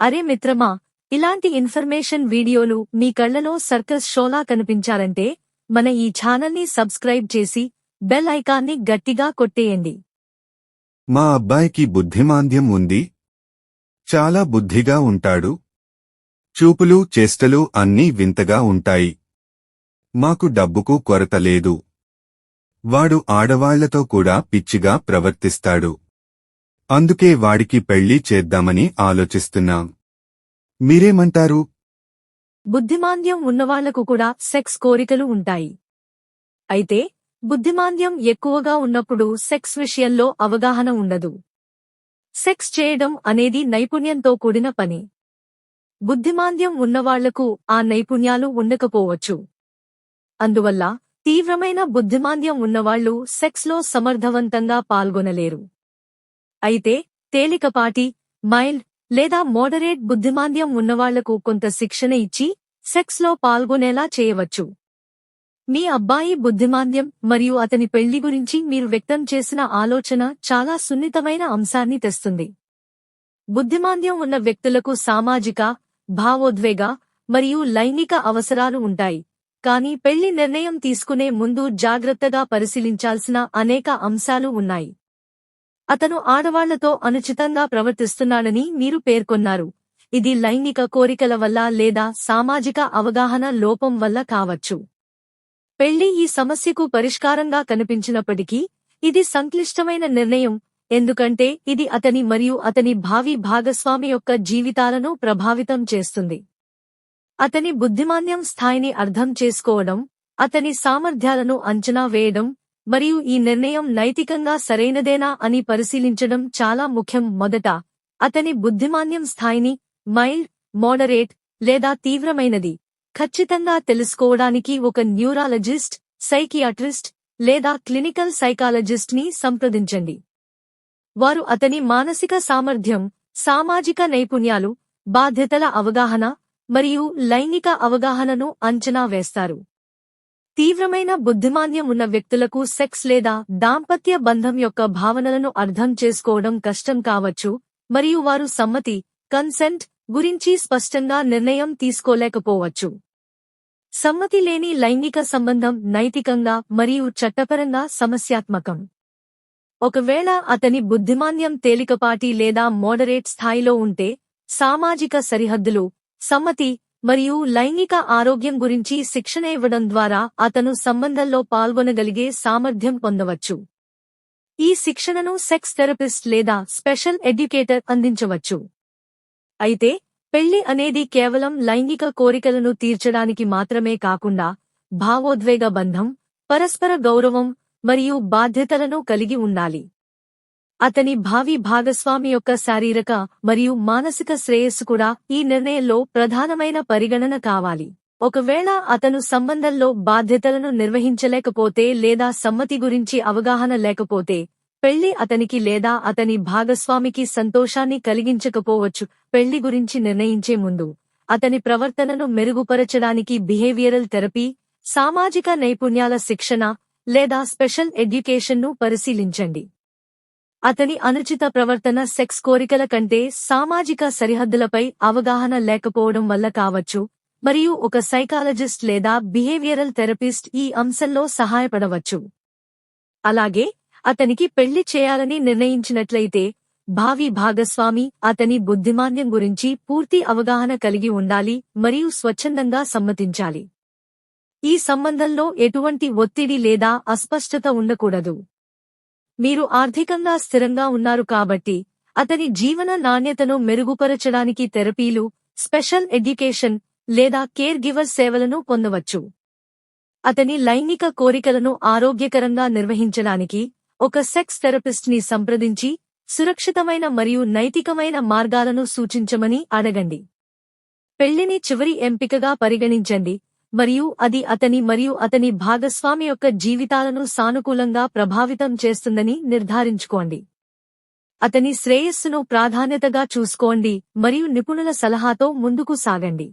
అరే మిత్రమా ఇలాంటి ఇన్ఫర్మేషన్ వీడియోలు మీ కళ్ళలో సర్కస్ షోలా కనిపించాలంటే మన ఈ ఛానల్ని సబ్స్క్రైబ్ చేసి బెల్ ఐకాన్ని గట్టిగా కొట్టేయండి. మా అబ్బాయికి బుద్ధిమాంద్యం ఉంది. చాలా బుద్ధిగా ఉంటాడు. చూపులు చేష్టలు అన్నీ వింతగా ఉంటాయి. మాకు డబ్బుకు కొరత లేదు. వాడు ఆడవాళ్ళతో కూడా పిచ్చిగా ప్రవర్తిస్తాడు. అందుకే వాడికి పెళ్ళి చేద్దామని ఆలోచిస్తున్నాం. మీరేమంటారు? బుద్ధిమాంద్యం ఉన్నవాళ్ళకు కూడా సెక్స్ కోరికలు ఉంటాయి. అయితే బుద్ధిమాంద్యం ఎక్కువగా ఉన్నప్పుడు సెక్స్ విషయంలో అవగాహన ఉండదు. సెక్స్ చేయడం అనేది నైపుణ్యంతో కూడిన పని. బుద్ధిమాంద్యం ఉన్నవాళ్ళకు ఆ నైపుణ్యాలు ఉండకపోవచ్చు. అందువల్ల తీవ్రమైన బుద్ధిమాంద్యం ఉన్నవాళ్ళు సెక్స్లో సమర్థవంతంగా పాల్గొనలేరు. అయితే తేలికపాటి మైల్డ్ లేదా మోడరేట్ బుద్ధిమాంద్యం ఉన్నవాళ్ళకు కొంత శిక్షణ ఇచ్చి సెక్స్లో పాల్గొనేలా చేయవచ్చు. మీ అబ్బాయి బుద్ధిమాంద్యం మరియు అతని పెళ్ళి గురించి మీరు వ్యక్తం చేసిన ఆలోచన చాలా సున్నితమైన అంశాన్ని తెస్తుంది. బుద్ధిమాంద్యం ఉన్న వ్యక్తులకు సామాజిక భావోద్వేగ మరియు లైంగిక అవసరాలు ఉంటాయి. కానీ పెళ్ళి నిర్ణయం తీసుకునే ముందు జాగ్రత్తగా పరిశీలించాల్సిన అనేక అంశాలు ఉన్నాయి. అతను ఆడవాళ్ళతో అనుచితంగా ప్రవర్తిస్తున్నాడని మీరు పేర్కొన్నారు. ఇది లైంగిక కోరికల వల్ల లేదా సామాజిక అవగాహన లోపం వల్ల కావచ్చు. పెళ్ళి ఈ సమస్యకు పరిష్కారంగా కనిపించినప్పటికీ ఇది సంక్లిష్టమైన నిర్ణయం ఎందుకంటే ఇది అతని మరియు అతని భావి భాగస్వామి యొక్క జీవితాలను ప్రభావితం చేస్తుంది. అతని బుద్ధిమాన్యం స్థాయిని అర్థం చేసుకోవడం అతని సామర్థ్యాలను అంచనా వేయడం మరియు ఈ నిర్ణయం నైతికంగా సరైనదేనా అని పరిశీలించడం చాలా ముఖ్యం. మొదట అతని బుద్ధిమాన్యం స్థాయిని మైల్డ్ మోడరేట్ లేదా తీవ్రమైనది ఖచ్చితంగా తెలుసుకోవడానికి ఒక న్యూరాలజిస్ట్ సైకియాట్రిస్ట్ లేదా క్లినికల్ సైకాలజిస్ట్ని సంప్రదించండి. వారు అతని మానసిక సామర్థ్యం సామాజిక నైపుణ్యాలు బాధ్యతల అవగాహన మరియు లైంగిక అవగాహనను అంచనా వేస్తారు. తీవ్రమైన బుద్ధిమాంద్యం ఉన్న వ్యక్తులకు సెక్స్ లేదా దాంపత్య బంధం యొక్క భావనలను అర్థం చేసుకోవడం కష్టం కావచ్చు మరియు వారు సమ్మతి కన్సెంట్ గురించి స్పష్టంగా నిర్ణయం తీసుకోలేకపోవచ్చు. సమ్మతి లేని లైంగిక సంబంధం నైతికంగా మరియు చట్టపరంగా సమస్యాత్మకం. ఒకవేళ అతని బుద్ధిమాంద్యం తేలికపాటి లేదా మోడరేట్ స్థాయిలో ఉంటే సామాజిక సరిహద్దులు సమ్మతి మరియు లైంగిక ఆరోగ్యం గురించి శిక్షణ ఇవ్వడం ద్వారా అతను సంబంధంలో పాల్గొనగలిగే సామర్థ్యం పొందవచ్చు. ఈ శిక్షణను సెక్స్ థెరపిస్ట్ లేదా స్పెషల్ ఎడ్యుకేటర్ అందించవచ్చు. అయితే పెళ్ళి అనేది కేవలం లైంగిక కోరికలను తీర్చడానికి మాత్రమే కాకుండా భావోద్వేగ బంధం పరస్పర గౌరవం మరియు బాధ్యతలను కలిగి ఉండాలి. అతని భావి భాగస్వామి యొక్క శారీరక మరియు మానసిక శ్రేయస్సు కూడా ఈ నిర్ణయంలో ప్రధానమైన పరిగణన కావాలి. ఒకవేళ అతను సంబంధంలో బాధ్యతలను నిర్వహించలేకపోతే లేదా సమ్మతి గురించి అవగాహన లేకపోతే పెళ్ళి అతనికి లేదా అతని భాగస్వామికి సంతోషాన్ని కలిగించకపోవచ్చు. పెళ్ళి గురించి నిర్ణయించే ముందు అతని ప్రవర్తనను మెరుగుపరచడానికి బిహేవియరల్ థెరపీ సామాజిక నైపుణ్యాల శిక్షణ లేదా స్పెషల్ ఎడ్యుకేషన్ను పరిశీలించండి. అతని అనుచిత ప్రవర్తన సెక్స్ కోరికల కంటే సామాజిక సరిహద్దులపై అవగాహన లేకపోవడం వల్ల కావచ్చు మరియు ఒక సైకాలజిస్ట్ లేదా బిహేవియరల్ థెరపిస్ట్ ఈ అంశంలో సహాయపడవచ్చు. అలాగే అతనికి పెళ్ళి చేయాలని నిర్ణయించినట్లయితే భావి భాగస్వామి అతని బుద్ధిమాన్యం గురించి పూర్తి అవగాహన కలిగి ఉండాలి మరియు స్వచ్ఛందంగా సమ్మతించాలి. ఈ సంబంధంలో ఎటువంటి ఒత్తిడి లేదా అస్పష్టత ఉండకూడదు. మీరు ఆర్థికంగా స్థిరంగా ఉన్నారు కాబట్టి అతని జీవన నాణ్యతను మెరుగుపరచడానికి థెరపీలు స్పెషల్ ఎడ్యుకేషన్ లేదా కేర్ గివర్ సేవలను పొందవచ్చు. అతని లైంగిక కోరికలను ఆరోగ్యకరంగా నిర్వహించడానికి ఒక సెక్స్ థెరపిస్ట్ని సంప్రదించి సురక్షితమైన మరియు నైతికమైన మార్గాలను సూచించమని అడగండి. పెళ్ళిని చివరి ఎంపికగా పరిగణించండి. మరియు అది అతని మరియు అతని భాగస్వామి యొక్క జీవితాలను సానుకూలంగా ప్రభావితం చేస్తుందని నిర్ధారించుకోండి. అతని శ్రేయస్సును ప్రాధాన్యతగా చూసుకోండి మరియు నిపుణుల సలహాతో ముందుకు సాగండి.